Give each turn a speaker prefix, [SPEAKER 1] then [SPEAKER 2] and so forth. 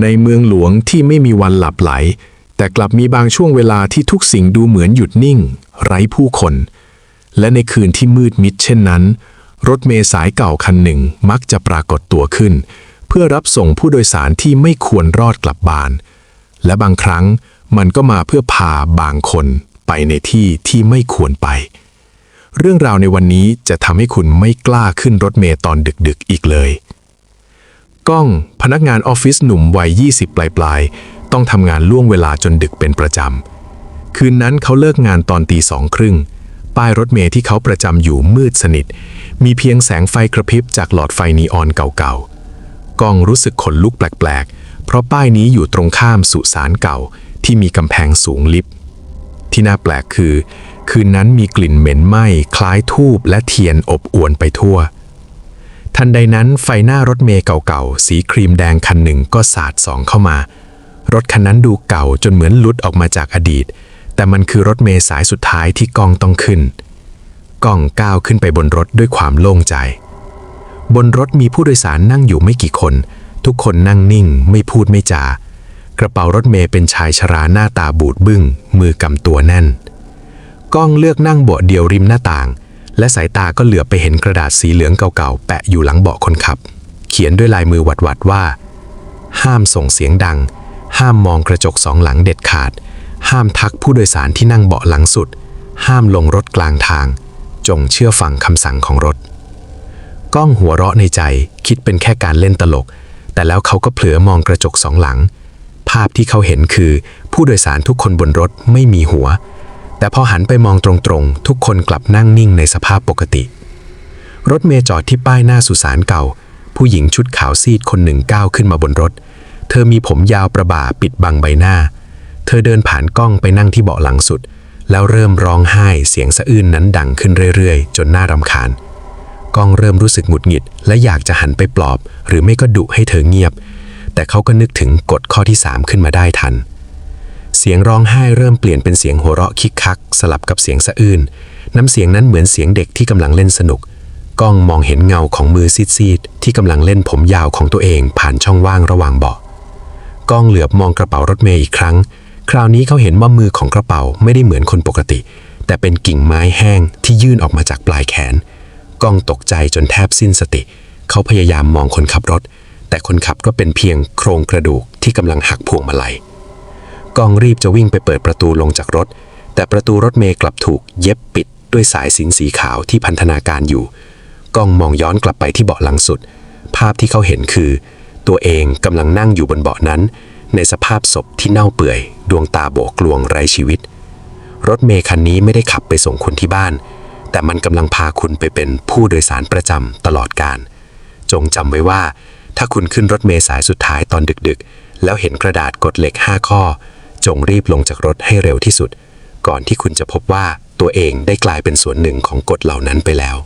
[SPEAKER 1] ในเมืองหลวงที่ไม่มีวันหลับไหล แต่กลับมีบางช่วงเวลาที่ทุกสิ่งดูเหมือนหยุดนิ่ง ไร้ผู้คน และในคืนที่มืดมิดเช่นนั้น รถเมล์สายเก่าคันหนึ่งมักจะปรากฏตัวขึ้น เพื่อรับส่งผู้โดยสารที่ไม่ควรรอดกลับบ้าน และบางครั้งมันก็มาเพื่อพาบางคนไปในที่ที่ไม่ควรไป เรื่องราวในวันนี้จะทำให้คุณไม่กล้าขึ้นรถเมล์ตอนดึกๆอีกเลย ก้อง พนักงานออฟฟิศหนุ่มวัย 20 ปลายๆต้องทำงานล่วงเวลาจนดึกเป็นประจำ คืนนั้นเขาเลิกงานตอนตีสองครึ่ง ป้ายรถเมล์ที่เขาประจำอยู่มืดสนิท มีเพียงแสงไฟกระพริบจากหลอดไฟนีออนเก่าๆ ก้องรู้สึกขนลุกแปลกๆ เพราะป้ายนี้อยู่ตรงข้ามสุสานเก่าที่มีกำแพงสูงลิบ ที่น่าแปลกคือ คืนนั้นมีกลิ่นเหม็นไหม้คล้ายทูบและเทียนอบอวนไปทั่ว ทันใดนั้นไฟหน้ารถเมล์เก่าๆ สีครีมแดงคันหนึ่งก็สาดส่องเข้ามา รถคันนั้นดูเก่าจนเหมือนหลุดออกมาจากอดีต แต่มันคือรถเมล์สายสุดท้ายที่กองต้องขึ้นกองก้าวขึ้นไปบนรถด้วยความโล่งใจ บนรถมีผู้โดยสารนั่งอยู่ไม่กี่คน ทุกคนนั่งนิ่ง ไม่พูดไม่จา กระเป๋ารถเมล์เป็นชายชราหน้าตาบูดบึ้ง มือกำตัวแน่นก้องเลือกนั่งเบาะเดียวริมหน้าต่าง และสายตาก็เหลือบไปเห็นกระดาษสีเหลืองเก่าๆ แปะอยู่หลังเบาะคนขับ เขียนด้วยลายมือหวัดๆว่า ห้ามส่งเสียงดัง ห้ามมองกระจกสองหลังเด็ดขาด ห้ามทักผู้โดยสารที่นั่งเบาะหลังสุด ห้ามลงรถกลางทาง จงเชื่อฟังคำสั่งของรถ ก้องหัวเราะในใจคิดเป็นแค่การเล่นตลก แต่แล้วเขาก็เผลอมองกระจกสองหลัง ภาพที่เขาเห็นคือ ผู้โดยสารทุกคนบนรถไม่มีหัว แต่พอหันไปมองตรงๆ ทุกคนกลับนั่งนิ่งในสภาพปกติ รถเมย์จอดที่ป้ายหน้าสุสานเก่า ผู้หญิงชุดขาวซีดคนหนึ่งก้าวขึ้นมาบนรถ เธอมีผมยาวประบ่าปิดบังใบหน้า เธอเดินผ่านกล้องไปนั่งที่เบาะหลังสุด แล้วเริ่มร้องไห้เสียงสะอื้นนั้นดังขึ้นเรื่อยๆ จนน่ารำคาญกล้องเริ่มรู้สึกหงุดหงิด และอยากจะหันไปปลอบ หรือไม่ก็ดุให้เธอเงียบ แต่เขาก็นึกถึงกฎข้อที่ 3 ขึ้นมาได้ทันเสียงร้องไห้เริ่มเปลี่ยนเป็นเสียงหัวเราะคิกคัก สลับกับเสียงสะอื้นน้ำเสียงนั้นเหมือนเสียงเด็กที่กำลังเล่นสนุกกล้องมองเห็นเงาของมือซีดๆที่กำลังเล่นผมยาวของตัวเองผ่านช่องว่างระหว่างเบาะกล้องเหลือบมองกระเป๋ารถเมย์อีกครั้ง คราวนี้เขาเห็นว่ามือของกระเป๋าไม่ได้เหมือนคนปกติ แต่เป็นกิ่งไม้แห้งที่ยื่นออกมาจากปลายแขน กล้องตกใจจนแทบสิ้นสติ เขาพยายามมองคนขับรถ แต่คนขับก็เป็นเพียงโครงกระดูกที่กำลังหักพวงมาลัย กองรีบจะวิ่งไปเปิดประตูลงจากรถ แต่ประตูรถเมย์กลับถูกเย็บปิดด้วยสายสินสีขาวที่พันธนาการอยู่กองมองย้อนกลับไปที่เบาะหลังสุด ภาพที่เขาเห็นคือ ตัวเองกำลังนั่งอยู่บนเบาะนั้น ในสภาพศพที่เน่าเปื่อย ดวงตาโบกลวงไร้ชีวิต รถเมย์คันนี้ไม่ได้ขับไปส่งคุณที่บ้าน แต่มันกำลังพาคุณไปเป็นผู้โดยสารประจำตลอดการ จงจำไว้ว่า ถ้าคุณขึ้นรถเมล์สายสุดท้ายตอนดึกๆ แล้วเห็นกระดาษกฎเหล็ก 5 ข้อ จงรีบลงจากรถให้เร็วที่สุด ก่อนที่คุณจะพบว่าตัวเองได้กลายเป็นส่วนหนึ่งของกฎเหล่านั้นไปแล้ว